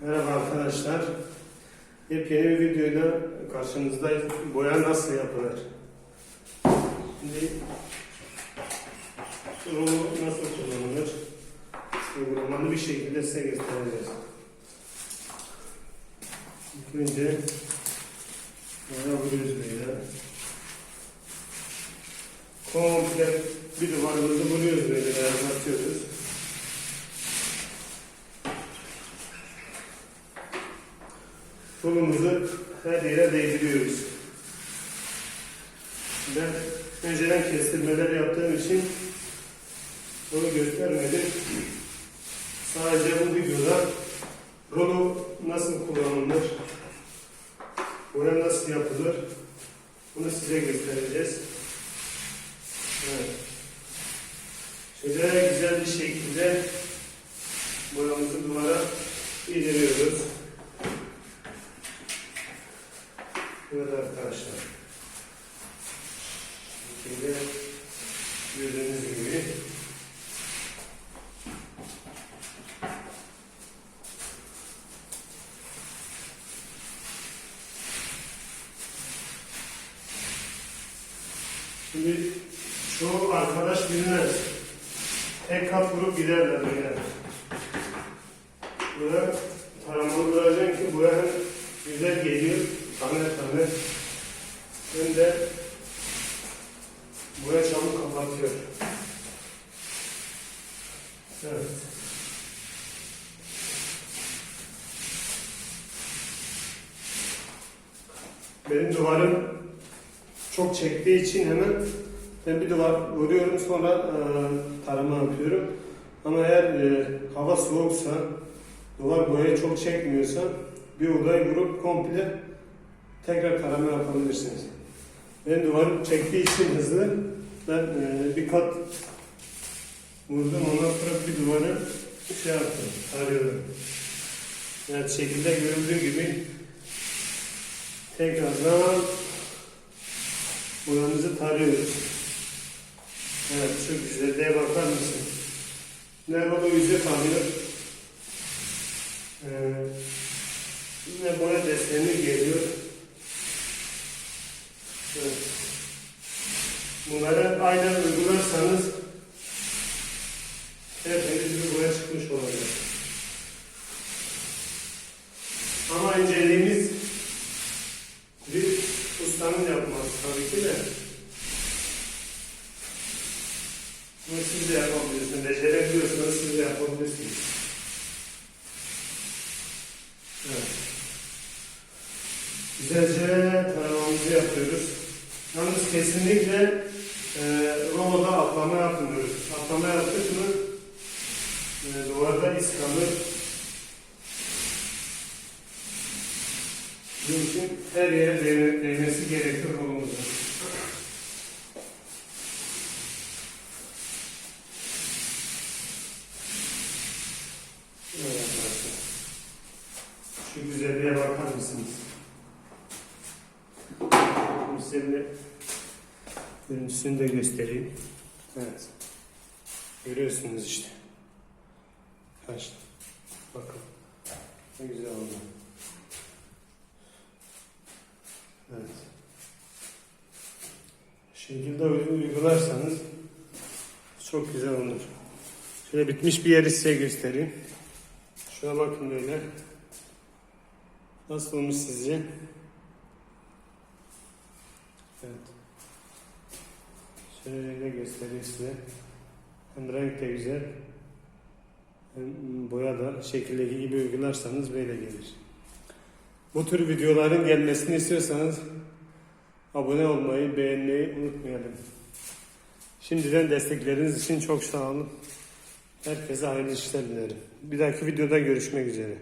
Merhaba arkadaşlar. Yepyeni bir videoyla karşınızdayız. Boya nasıl yapılır? Şimdi rulo nasıl kullanılır? Uygulamalı bir şekilde size göstereceğiz. İlk önce boya böyle. Komple bir duvarımızı vuruyoruz böyle atıyoruz. Kolumuzu her yere değdiriyoruz. Ben önceden kestirmeler yaptığım için onu göstermedim. Sadece bu videoda rolo nasıl kullanılır, boya nasıl yapılır, bunu size göstereceğiz. Evet. Şöyle güzel bir şekilde boyamızı duvara yediriyoruz. Evet arkadaşlar. Şimdi gördüğünüz gibi Şimdi çoğu arkadaş bilmez. Tek kat vurup giderler böyle. Böyle taramalı duracaksın ki hem güzel geliyor, tane tane. Hem boya çabuk kapatıyor. Evet. Benim duvarım çok çektiği için hemen ben bir duvar vuruyorum sonra e, tarama yapıyorum. Ama eğer e, hava soğuksa, duvar boyayı çok çekmiyorsa bir odayı vurup komple tekrar tarama yapabilirsiniz. Benim duvarım çektiği için hızlı. Ben e, bir kat vurdum ondan sonra bir duvarı şey yaptım, tarıyorum. Yani şekilde görüldüğü gibi tekrardan boyamızı tarıyoruz. Evet şu güzelliğe bakar mısın? Nerede yüzü kalıyor? Ee, yine boya deseni geliyor. Evet. Bunları aynen uygularsanız tertemiz bir boya çıkmış olacak. Ama inceliğimiz bir ustanın yapması tabii ki de. Bunu siz de yapabilirsiniz. Becerebiliyorsanız siz de yapabilirsiniz. Evet. Güzelce yapıyoruz. Yalnız kesinlikle e, roboda atlama yapmıyoruz. Atlama yaptık mı e, duvarda iz kalır. Her yere değme- değmesi gerekir. Evet arkadaşlar. Şu güzelliğe bakar mısınız? Size bir görüntüsünü de göstereyim. Evet. Görüyorsunuz işte. Kaç. Bakın. Ne güzel oldu. Evet. Bu şekilde uy- uygularsanız çok güzel olur. Şöyle bitmiş bir yeri size göstereyim. Şuna bakın böyle. Nasıl olmuş sizce? Evet. Şöyle göstereyim size. Hem renk de güzel. Hem boya da şekildeki gibi uygularsanız böyle gelir. Bu tür videoların gelmesini istiyorsanız abone olmayı, beğenmeyi unutmayalım. Şimdiden destekleriniz için çok sağ olun. Herkese hayırlı işler dilerim. Bir dahaki videoda görüşmek üzere.